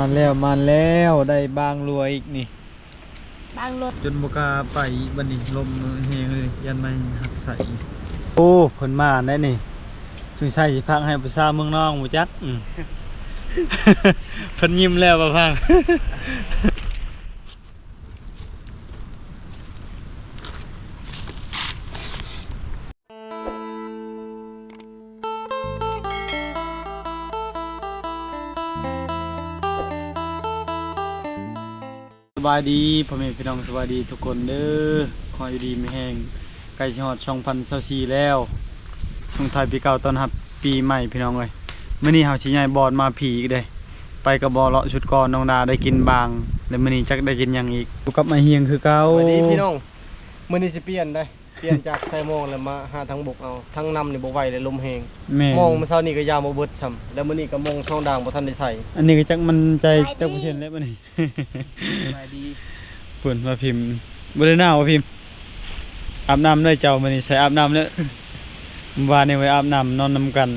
มาแล้วมาแล้วได้บางรวยอีกนี่ บางรถจนบกล้าไปบันนี้ลมแหงเลยยันไม่หักใส่โอ้เพิ่นมาได้นี่สุใส่สิพักให้ผู้สาวเมืองน้องหมูจักอืม เพิ่นยิ้มแล้วบ่พัง บายดีพ่อแม่พี่น้องสบายดีทุกคนเด้อขออยู่ดีไม่แห้งใกล้ชิฮอดช่องพันเซาซีแล้วช่วงท้ายปีเก่าตอนรับปีใหม่พี่น้องเลยมื้อนี้เฮาสิย้ายบอลมาผีอีกเด้ไปกับบอลเลาะชุดก่อนน้องดาได้กินบางแล้วมื้อนี้จักได้กินหยังอีกอยู่กับมาเฮียงคือเก่าสวัสดีพี่น้องมื้อนี้สิเปลี่ยนได้ เปลี่ยนจากใส่โมงแล้วมาหาทางบกเอาทางนำนี่บ่ไหวเลยลมแฮงแม่โมงเมื่อเช้านี้ก็ยาวบ่เบิดซ้ำแล้วมื้อนี้ก็โมงช่องด่างบ่ทันได้ใส่อันนี้ก็จักมันใจจักเปอร์เซ็นต์แล้วมื้อนี้ สบายดีเพิ่นมาพิมพ์บ่ได้หน้าว่าพิมพ์อาบน้ำเลยเจ้ามื้อนี้ใส่อาบน้ำเลยเมื่อวานนี่ไว้อาบน้ำนอนนํกัน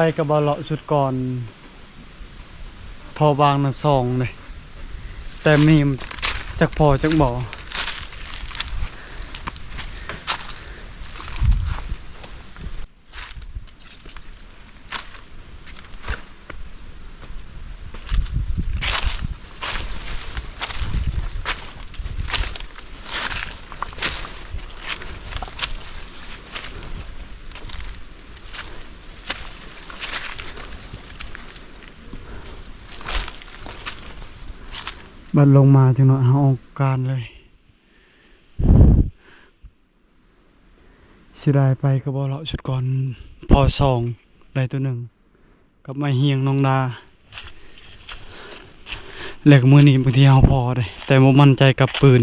ไปกับบอลเลาะสุดก่อน พอบางนั่นสองเลยแต่มีจากพอจากบ่อ บัดลงมาจังหน่อยเอาการเลยสิได้ไปกับบอลเลาะสุดก่อนพอสองได้ตัวหนึ่งกับไม้เฮียงน้องดาเหล็กมือนี้บางทีเอาพอได้แต่มมั่นใจกับปืน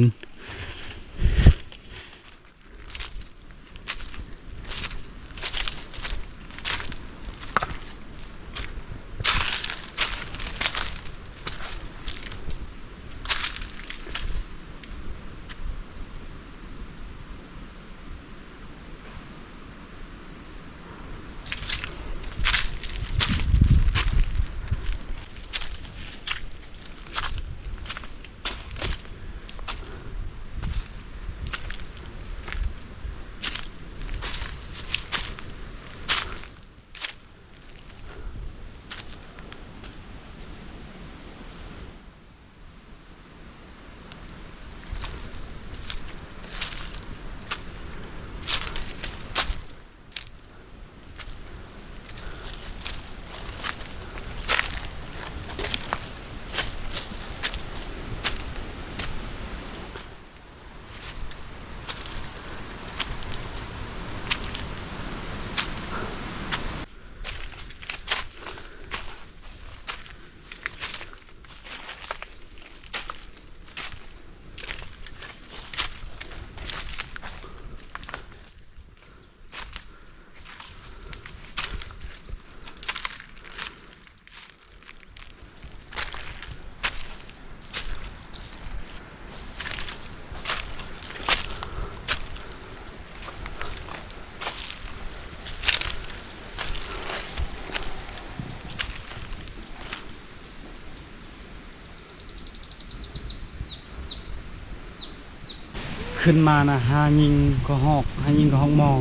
ขึ้นมานะหายิงก็หอกหายิงก็ห้องมอง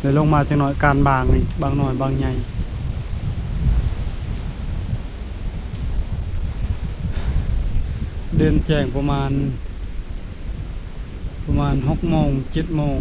เลยลงมาจังหน่อยการบางนี่บางหน่อยบางใหญ่เดินแจงประมาณ ประมาณหกโมงเจ็ดโมง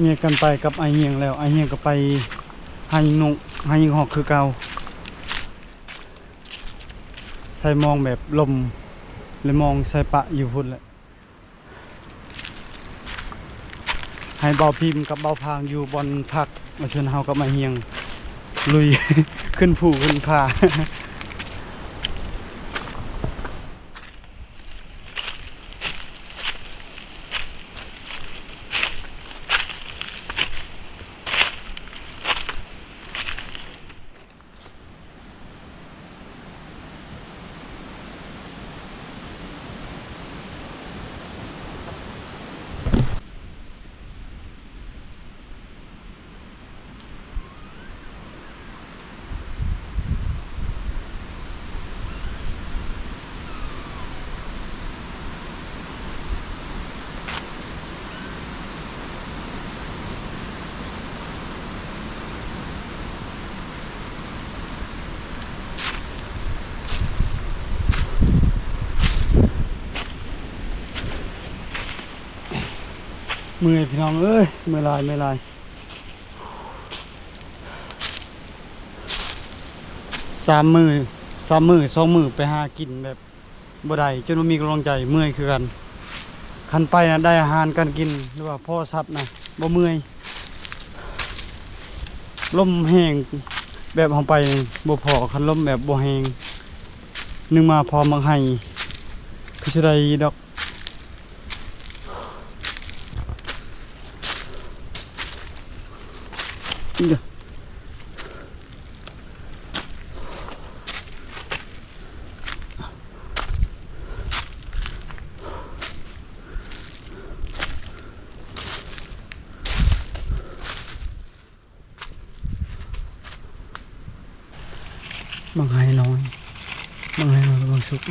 เงียกันไปกับไอเฮียงแล้วไอเฮียงก็ไปหายิงนกหายิงหอกคือเกาใส่มองแบบลมเลยมองใส่ปะอยู่พุ่นแหละให้เบาพิมพ์กับเบาพางอยู่บนพักมาชวนเฮากับไอเฮียง ลุย ขึ้นผูขึ้นผา น้องเอ้ยเมื่อยหลายเมื่อยหลายสามมือสามมือสองมือไปหากินแบบบ่ได้จนว่ามีกำลังใจเมื่อยคือกันคันไปนะได้อาหารการกินหรือว่าพ่อสัตว์นะบ่เมื่อยลมแห้งแบบเฮาไปบ่พอคันลมแบบบ่แห้งนึงมาพอมังให้คือสิได้ดอก เดี๋ยวบางไห้น้อยบางไห้น้อยบางสุก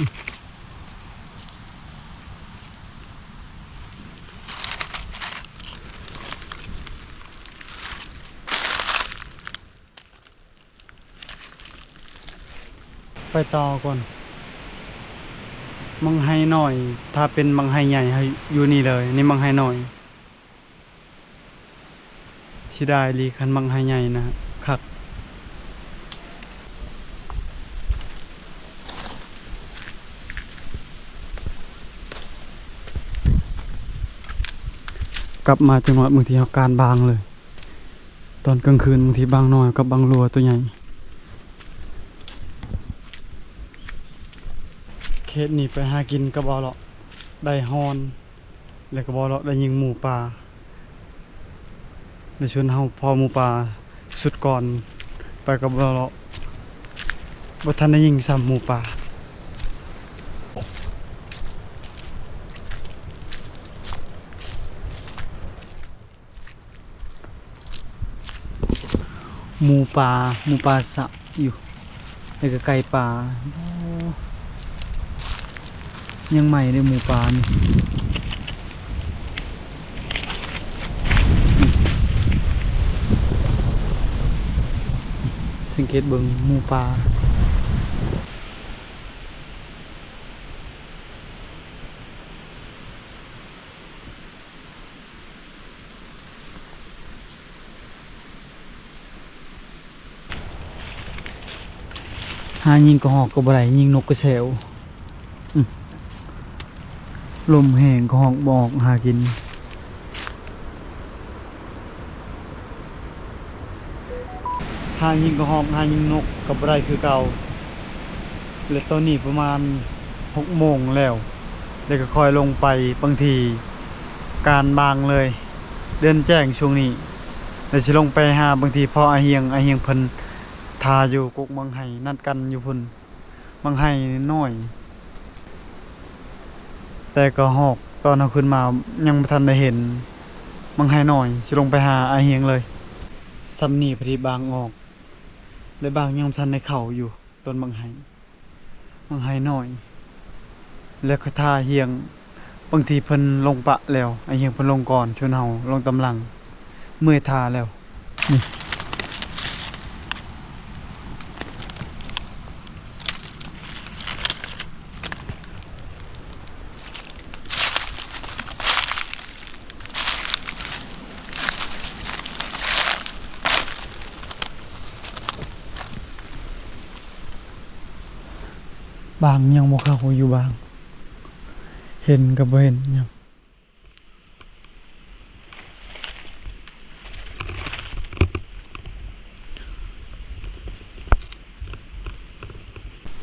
ไปต่อก่อน มังไห้น้อย ถ้าเป็นมังไห้ใหญ่ให้อยู่นี่เลย นี่มังไห้น้อยสิได้ลีคันมังไห้ใหญ่นะคักกลับมาจังหวะบางทีอาการบางเลย ตอนกลางคืนบางทีบางน้อยกับบางรัวตัวใหญ่ เคสนี้ไปหากินกระบอเลาะได้ฮอน แล้วกระบอเลาะได้ยิงหมูป่าได้ชวนเฮาพอหมูป่าสุดก่อนไปกระบอเลาะบ่ทันได้ยิงซ้ำหมูป่าหมูป่าหมูป่าสะอยู่แล้วก็ไก่ป่า ยังใหม่เลยหมูป่านี่สังเกตเบิงหมูป่าหายิงกระหอกกระบไรยิงนกกระเสว ลมแห้งกระหอกบอกหากิน หายิงกระหอกหายิงนกกับไรคือเก่าและตอนนี้ประมาณหกโมงแล้วเดี๋ยวก็คอยลงไปบางทีการบางเลย เดินแจ้งช่วงนี้เดี๋ยวสิลงไปหาบางทีพออาเฮียงอาเฮียงเพิ่นทาอยู่กุกมังไห้นัดกันอยู่พุ่นมังไห้น้อย แต่ก็หอกตอนเอาขึ้นมายังบ่ทันได้เห็น มังไห้หน้อยสิลงไปหาอาเฮียงเลยซ้ำนี่พอดีบางออกและบางยังทันในเข่าอยู่ต้นบางไห้บางไห้หน้อย แล้วก็ท่าเฮียงบางทีเพิ่นลงปะแล้วไอเฮียงเพิ่นลงก่อนชวนเฮาลงตำลังเมื่อยทาแล้วนี่ บางยังบ่เข้าอยู่บาง เห็นกับบ่เห็นยัง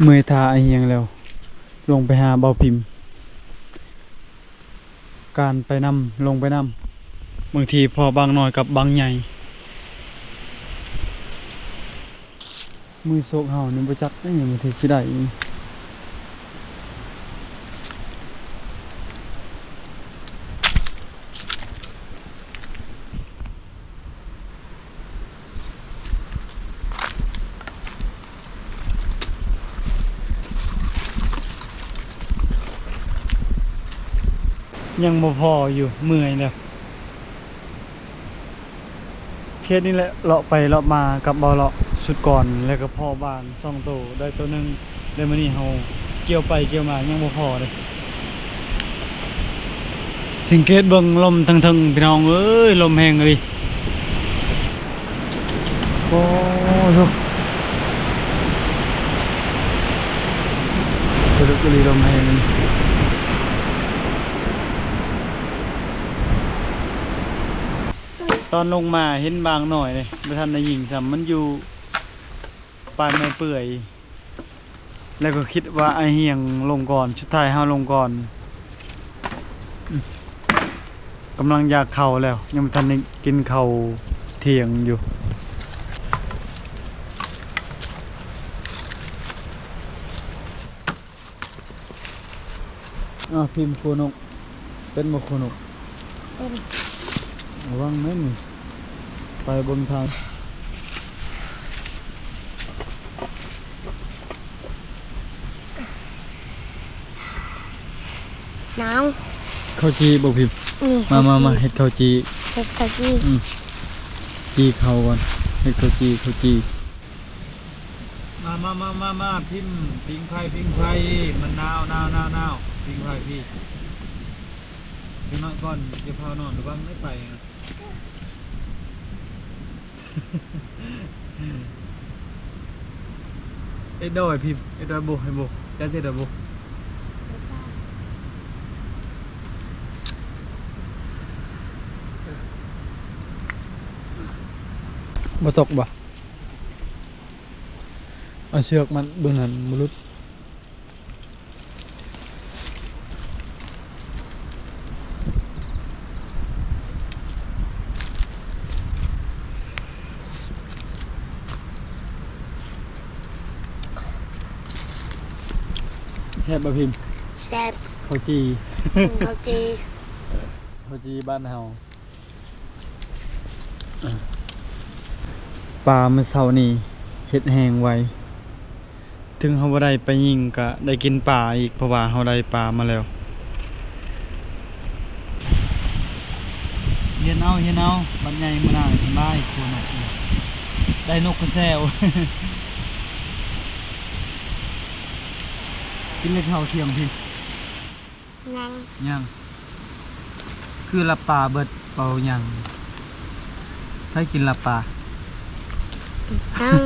เมื่อทาไอเฮียงแล้ว ลงไปหาเบาพิมพ์ การไปนำลงไปนำบางทีพอบางหน่อยกับบางใหญ่ มือโซกเฮานี่บ่จักได้หยังทีสิได้ ยังบ่พออยู่เมื่อยแล้วเคสนี้แหละเลาะไปเลาะมากับบ่เลาะสุดก่อนแล้วก็พ่อบานสองโตวได้ตัวหนึงแล้มื้อนี้เฮาเกี่ยวไปเกี่ยวมายังบ่พอเลยสังเกตเบิ่งลมทั้งๆพี่น้องเอ้ยลมแรงเลยโอ้โหกระดุกกระลีลมแรงเลย ต อนลงมาเห็นบางหน่อยเลยไม่ทันได้ยิงซ้ำมันอยู่ปลายไม้เปื่อย แล้วก็คิดว่าไอเฮียงลงก่อน ชุดไทยห้าลงก่อนกำลังอยากเข่าแล้ว ยังไม่ทันกินเข่าเทียงอยู่อ่าพิมพ์โคนกเป็นบ่โคนกเป็น ระวังแม่นไปบนทางหนาวข้าวจีบ่พิมพ์นี่มามามาเฮ็ดข้าวจีเห็ดกะจีอืมจีข้าวก่อนเฮ็ดข้าวจีข้าวจีมามามามามาพิมพ์พิงไฟพิงไฟมันหนาวหนาวหนาวหนาวพิงไฟพี่พี่น้อยก่อนเดี๋ยวพานอนหรือว่าไม่ไปนะ เอ็ดดอยพิมพ์เอ็ดดอยบุให้บุจัดเอ็ดดอยบุบ่ตกบ่เอาเชือกมันเบิ่งหันมรุดแซ่บบ่พิมพ์แซ่บข้าวจีกะจีข้าวจีบ้านเฮาปลาเมื่อเช้านี้เฮ็ดแห้งไวถึงเฮาบ่ได้ไปยิงก็ได้กินปลาอีกเพราะว่าเฮาได้ปลามาแล้วเฮียนเอาเฮียนเอาบัดใหญ่มื้อหน้าสบายตัวนกนี่ได้นกกระแซว กินเล็กเท่าเทียมพี่ยังยังคือลับปลาเบิดเป่ายังถ้ากินลับปลายัง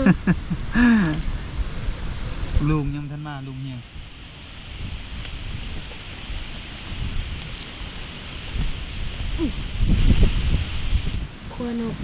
ลุงยังบ่ทันมาลุงเฮียงครัวนก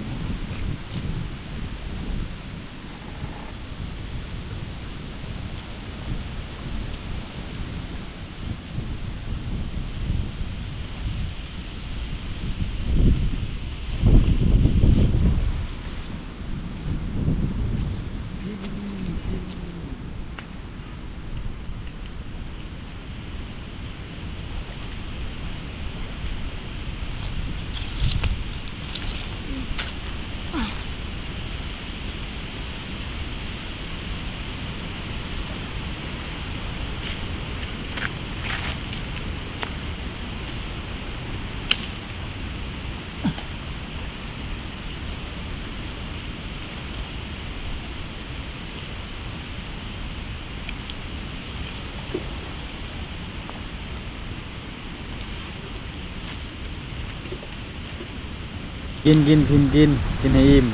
กินกินกินกินกินให้อิ่ม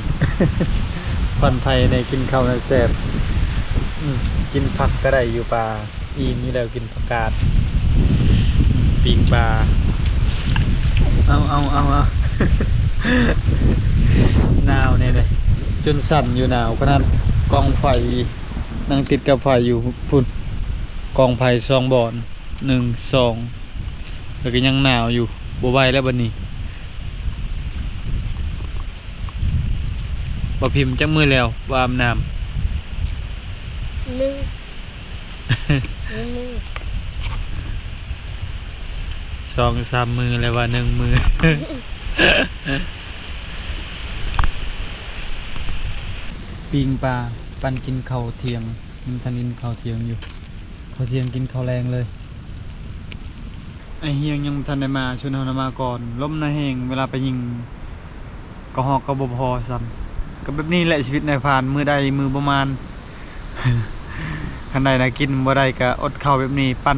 พันไทยในกินข้าวในแซ่บอืมกินผักก็ได้อยู่ป่าอิ่มนี่แล้วกินผักกาดปิงปลาเอาเอาเอาเอาหนาวเนี่ยเลยจนสั่นอยู่หนาวขนาดกองไฟนั่งติดกับไฟอยู่พุ่นกองไฟสองบอนหนึ่งสองแล้วก็ยังหนาวอยู่บไหวแล้วบันนี้ บ่พิมพ์จักมือแล้ววาอาบน้ำหนึ่งหนึ่งหนึ่งสองสามมือเลยว่าหนึ่งมือ ปิงปลาปันกินข้าวเที่ยงมันทันกินข้าวเที่ยงอยู่ข้าวเที่ยงกินข้าวแรงเลยไอเฮียงยังบ่ทันได้มาชวนเฮานะมาก่อนล้มนาแหงเวลาไปยิงก็หอกก็บ่พอซ้ำ ก็แบบนี้แหละชีวิตในายพรานมือใดมือประมาณคันใดนะกินบ่ได้ก็อดข้าวแบบนี้ ปั้น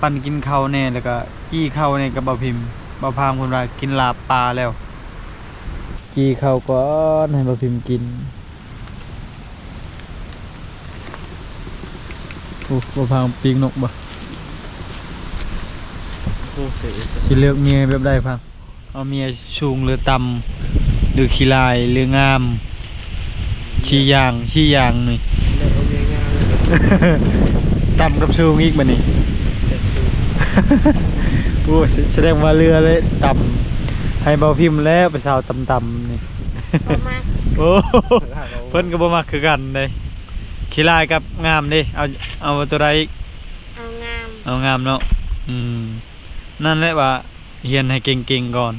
ปั้นกินข้าวแน่แล้วก็จี้ข้าวแน่กับบ่พิมพ์บ่พามคนว่ากินลาบปลาแล้ว จี้ข้าวก่อนให้บ่พิมพ์กินโอ้บ่พามปีกนกบ่โอ้เสียสิเลือกเมียแบบใดพังเอาเมียสูงหรือต่ำ หรือขี้ลายหรืองามชี้อย่างชี้อย่างนี่แล้วเอาเมียงานเลยต่ำกับสูงอีกบัดนี้โอ้แสแสดงว่าเรือเลยต่ำให้เบาพิมพ์แล้วไปสาวต่ำๆนี่ประมาณโอ้เพิ่นก็บ่มักคือกันเด้ขี้ลายกับงามเด้เอาเอาตัวใดอีกเอางามเอางามเนาะอืมนั่นแหละว่าเฮียนให้เก่งๆก่อน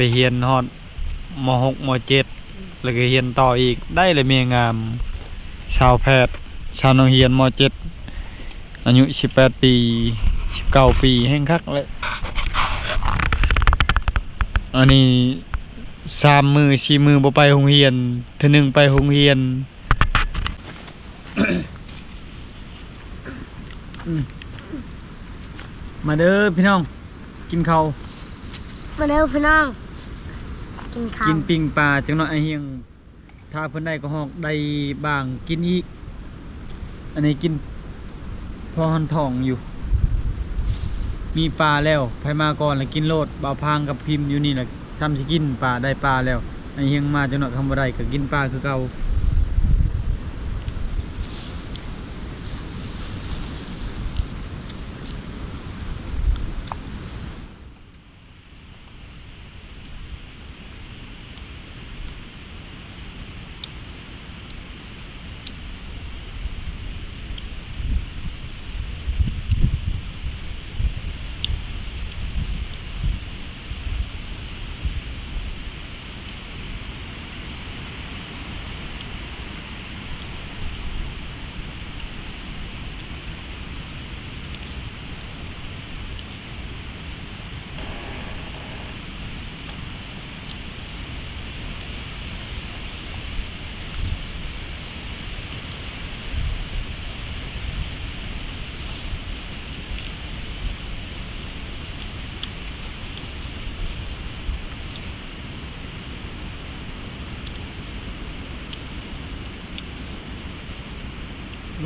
ไปเฮียนฮอดมหกมเจ็ดแล้วก็เฮียนต่ออีกได้เลยเมียงามชาวแพทย์ชาวโรงเรียนมเจ็ดอายุสิบแปดปีสิบเก้าปีแห่งคักเลยอันนี้สามมือสี่มือบ่ไปโรงเรียนเทอหนึ่งไปโรงเรียนมาเด้อพี่น้อง กินข้าวมาเร็วพี่น้อง กินข้าวกินปิ้งปลาจังหน่อยไอเฮียงถ้าเพิ่นได้ก็หอกได้บางกินอีก อันนี้กิน พอหันทองอยู่ มีปลาแล้วไผมาก่อนแล้วกินโลดบ่าวพางกับพิมพ์อยู่นี่แหละซ้ำสิกินปลาได้ปลาแล้วไอเฮียงมาจังหน่อยทำบ่ได้ก็กินปลาคือเก่า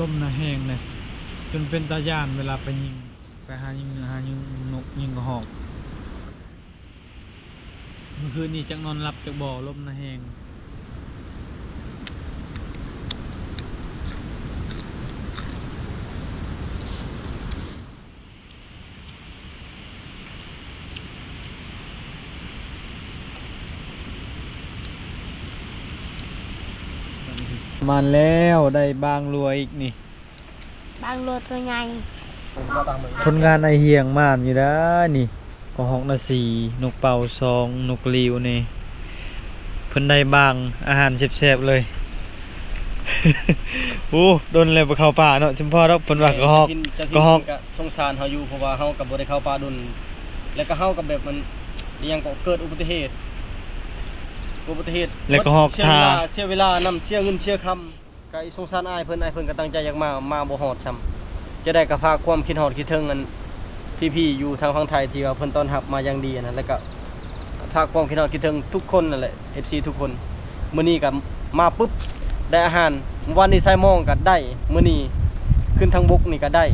ลมนะแห้งเลยจนเป็นตาย่านเวลาไปยิง ไปหายิงหายิงนกยิงกระหอกเมื่อคืนนี้จักนอนรับจากบ่อลมนะแห้ง มันแล้วได้บางรวยอีกนี่ บางโลตัวใหญ่ผลงานไอเฮียงมานอยู่ได้อนี่กองหอกนาสีนกเป่าซองนกลิวนี่เพิ่นได้บางอาหารแซ่บๆเลยโอ้โดนเลยไปเข้าป่าเนาะจุมพ่อเราเพิ่นว่ากระหอกกินจะกระหอกก็สงสารเฮาอยู่เพราะว่าเฮากับบ่ได้เข้าป่าดุนแล้วก็เฮากับแบบมันอิหยังก็เกิดอุบัติเหตุ อุบัติเหตุแล้วก็หอกเสียทา เวลาเสียเวลานำเสียเงินเสียคำก็อีสงสารอายเพิ่นอายเพิ่นก็ตั้งใจอยากมามาบ่ฮอดซ้ำจะได้ก็ฝากความคิดฮอดคิดถึงอันพี่ๆอยู่ทางฝั่งไทยที่ว่าเพิ่นต้อนรับมาอย่างดีอันนั้นแล้วก็ฝากความคิดฮอดคิดถึงทุกคนนั่นแหละ FC ทุกคนมื้อนี้ก็มาปุ๊บได้อาหารวันนี้ใส่หมองก็ได้มื้อนี้คือขึ้นทางบกนี่ก็ได้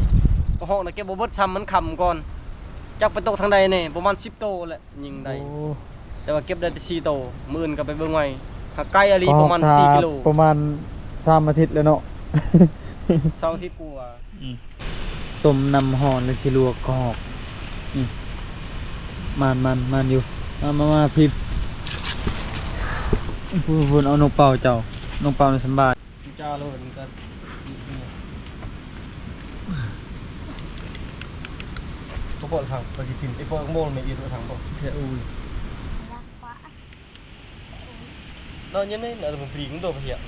ก็ห้องน่ะเก็บบ่เบิดซ้ำมันคำก่อนจักไปตกทางใดแน่ประมาณ10โตแหละยิงได้ โอ้ แต่ว่าเก็บได้แต่4โตมื้ออื่นก็ไปเบิ่งไว้หากไกลอลีประมาณ4กิโลประมาณ3อาทิตย์แล้วเนาะเสาร์อาทิตย์กว่าต้มน้ำหอนแล้วสิลวกกอกนี่มันมันมันอยู่มามามาพิมพ์พูดพูดเอานกเป่าเจ้านกเป่าในสำบายจ้าเลยมันก็ก็ปวดทางไปกินไอ้พวกโมลไม่อีดทางบ่เฮ้ยรักฟ้า nó nhân đấy là mình cũng đồ hiện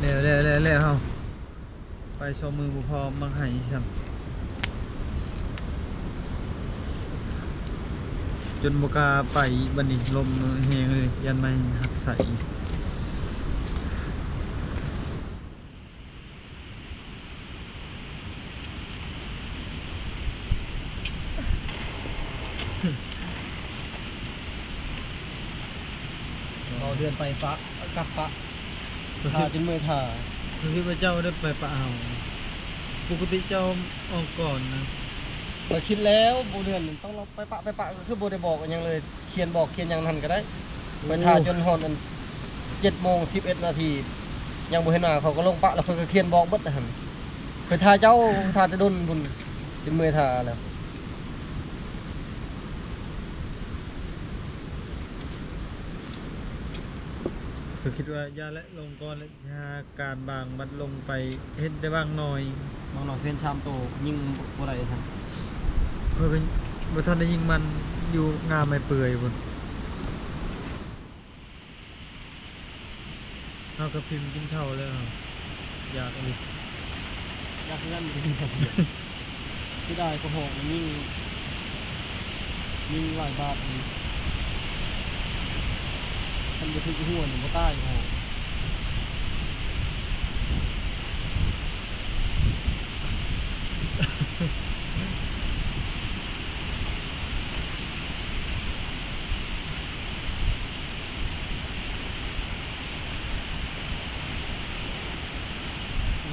เร็วเร็วเร็วเร็วเฮาไปชมมือบุพอมังไห้ซ้ำจนบกาไปบันนี้ลมแหงเลยยันไม่หักใส เราเดือน ไปปะกลับปะทาจนเมื่อยทาคือที่พระเจ้าได้ไปปะเอาปกติเจ้าออกก่อนนะเราคิดแล้วโบเดือนต้องเราไปปะไปปะก็คือโบได้บอกกันยังเลย เขียนบอกเขียนยังทันก็ได้ไปทาจนหอนอันเจ็ดโมงสิบเอ็ดนาทียังบ่เห็นหน้าเขาก็ลงปะแล้วเพิ่นก็เขียนบอกเบิดนะหั่นไปทาเจ้าทาจะดุนพุ่นจนเมื่อยทาแล้ว คือคิดว่ายาและลงก่อนและยาการบางมัดลงไปเห็นแต่บางหน่อยมองหนอกเขียนชามโตยิ่งบ่ได้ทันเพื่อเป็นบ่ทันได้ยิงมันอยู่งามไม่เปื่อยพุ่นเฮากับพิมพ์กินข้าวแล้วอยากอีกอยากเล่นจริงๆที่ได้ก็หอกยิ่งยิ่งหลายบาทนี่ันจะทึกหัวหนึ่งก็ใต้หอก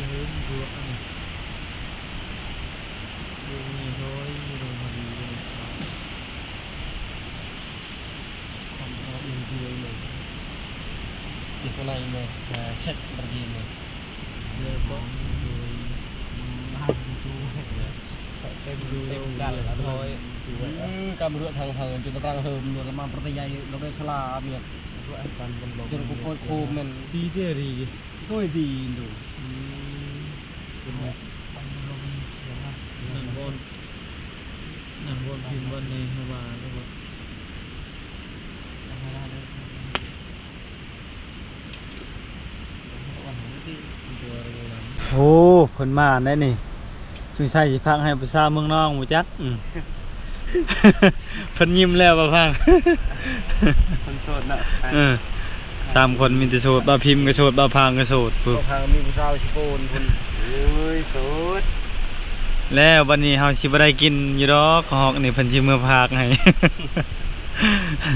เฮ้ยดูอันนี้ดูนี่โอยดูมาดีเลย ทำเอาเองด้วยเลย ติดข้างในเลยมาเช็ดประเด็นเลยเดี๋ยวบ้องดูบ้านดูเลยเต็มดูเต็มกันเลยล อ้ผลมาได้นี่สุงใช่สิพักให้ประชาเมืองน้องหมูจักอืมเพิ่นยิ้มแล้วบ่พังคนโสดน่ะเออสามคนมีแต่โสดบ่าวพิมพ์ก็โสดบ่าวพางก็โสดพวปุ๊กบทางมีผู้สาวสิโกนคนโอ้ยโสดแล้ววันนี้เฮาสิบ่ได้กินอยู่ดอกหอกนี่เพิ่นสิมือพากให้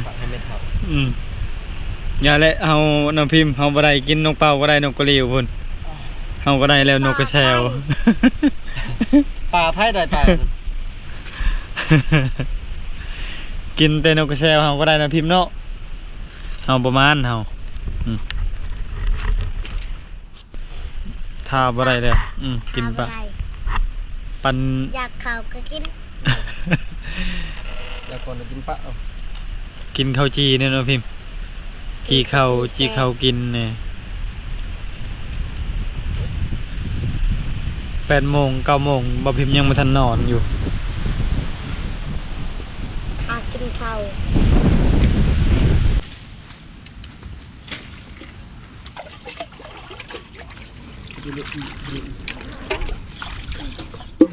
ฝากให้เม็ดเขาอืมอย่าและเฮาน้องพิมพ์เฮาบ่ได้กินนกเป่าบ่ได้นกกระเหลียวพุ่น เฮาก็ได้แล้วนกกระแซวป่าไผ่ตายตายกินแต่นกกระแซวเฮาก็ได้นะพิมพ์เนาะเฮาประมาณเฮาอืมถ้าบ่ได้แล้วอืมกินปะทำอะไรปันอยากข่าวก็กินอยากก่อนจะกินปะเอากินข้าวจีเนี่ยเนาะพิมพ์จีข้าวจีข้าวกินเนี่ย แปดโมงเก้าโมงบ่พิมพ์ยังไม่ทันนอนอยู่อากินข้าว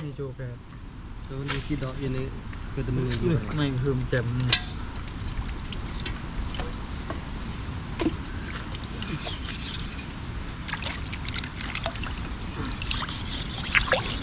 มีโจแปดตัวนี้คิดดอกยันนี่ก็จะมืออยู่ไม่เพิ่มแจ่ม เอยู่ตัวเฮียมีเฮียอูดนี่ ก่อนครับยามหนาวนี่ไปทายดุดิเฮาทายเบา คือกัน จนได้จน อี มี ก ทา ทาง นไป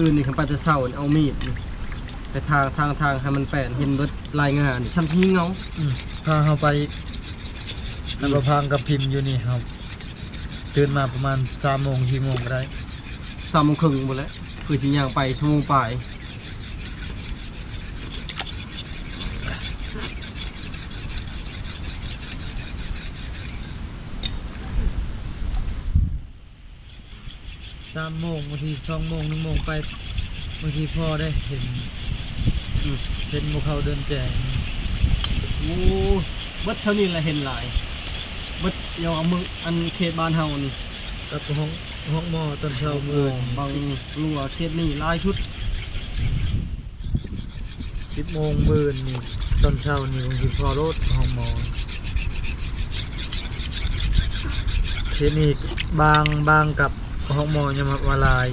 อื่นนี่คันไปจะเศร้านี่เอามีดนี่ไปทางทางทางให้มันแปนเห็นเบิดรายงานนี่ทำที่เงาอืมพาเขาไปแล้วก็พังกับพิมพ์อยู่นี่ครับตื่นมาประมาณสามโมงสี่โมงก็ได้สามโมงครึ่งหมดแล้วคือที่ย่างไปชั่วโมงปลาย สามโมงบางทีสองโมงหนึ่งโมงไปบางทีพ่อได้เห็นอืมเห็นพวกเขาเดินแจงโอ้เบิดเท่านี้แหละเห็นหลายเบิดเดี๋ยวเอามืออันเขตบ้านเฮานี่กับห้องห้องหมอตอนเช้ามือบางรัวเขตนี่หลายชุดสิบโมงมืนนี่ตอนเช้านี่บางทีพ่อรถห้องหมอเทนี่บางบางกับ ห้องหมอยามวาลาย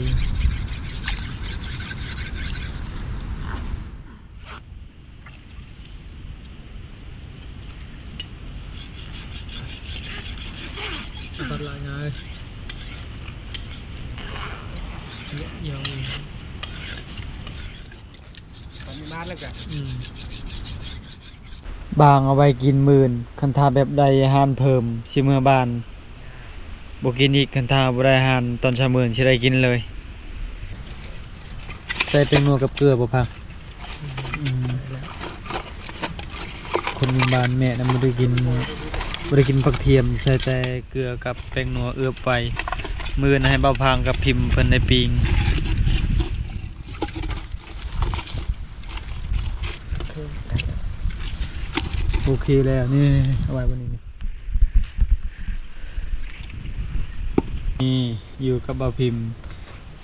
ตัดลายไงเยอะเยอะตอนนี้บ้าแล้วกันบางเอาไว้กินหมื่นคันทาแบบใดอาหารเพิ่มสิเมื่อบาน บกินอีกคันทาบ่ได้อาหารตอนช้ามื่นสิได้กินเลย ใส่เป็นนัวกับเกลือบ่พักคนมีบ้านแม่น่ะบ่ได้กินบ่ได้กินผักเทียม ใส่แต่เกลือกับแป้งนัวเอือบไป มือนะให้เบาพางกับพิมพ์เพิ่นได้ปิงโอเคแล้วนี่เอาไว้บนนี้ นี่อยู่กับเบาพิมพ์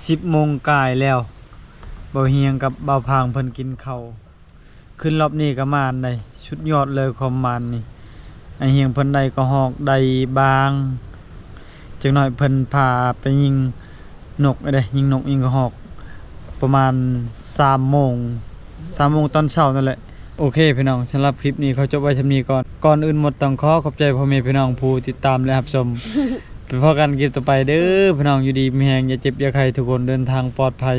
สิบโมงกายแล้วเบาเฮียงกับเบาพางเพิ่นกินเข้าขึ้นรอบนี้ก็มานได้ชุดยอดเลยความมานนี่ไอเฮียงเพิ่นได้ก็หอกได้บางจังหน่อยเพิ่นพาไปยิงนกอ้เด้ยิงนกยิงกระหอกประมาณสามโมงสามโมงตอนเช้านั่นแหละโอเคพี่น้องสำหรับคลิปนี้เขาจบไว้ชำนี้ก่อน ก่อนอื่นหมดต้องขอขอบใจพ่อแม่พี่น้องผู้ติดตามและรับชม ไปพอกันเก็บต่อไปเด้อพี่น้องอยู่ดีมีแหงอย่าเจ็บอย่าใครทุกคนเดินทางปลอดภัย